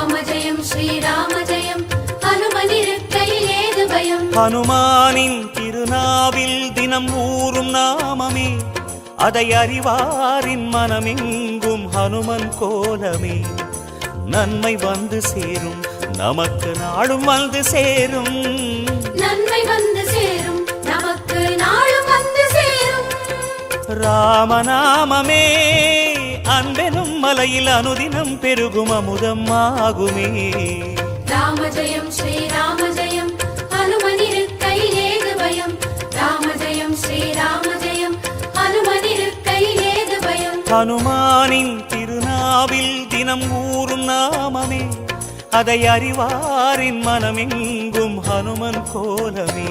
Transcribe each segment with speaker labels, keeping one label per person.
Speaker 1: ராம ஜெயம் ஸ்ரீராம ஜெயம் ஹனுமனிருக்கையில் ஏது பயம்?
Speaker 2: ஹனுமானின் திருநாவில் தினம் ஊறும் நாமமே. அதை அறிவாரின் மனமெங்கும் ஹனுமன் கோலமே. நன்மை வந்து சேரும் நமக்கு நாளும் வந்து சேரும்.
Speaker 1: நன்மை வந்து சேரும் நமக்கு நாளும் வந்து சேரும்.
Speaker 2: ராமநாமமே. மலையில் அனுதினம் பெருகும் அமுதம் ஆகுமே.
Speaker 1: ராம ஜெயம் ஸ்ரீராம ஜெயம் ஹனுமனிருக்கையில் ஏது பயம். ராம ஜெயம் ஸ்ரீராம ஜெயம் ஹனுமனிருக்கையில் ஏது பயம்.
Speaker 2: ஹனுமானின் திருநாவில் தினம் ஊறும் நாமமே. அதை அறிவாரின் மனமெங்கும் ஹனுமன் கோலமே.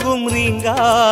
Speaker 2: எங்கும் ரீங்கா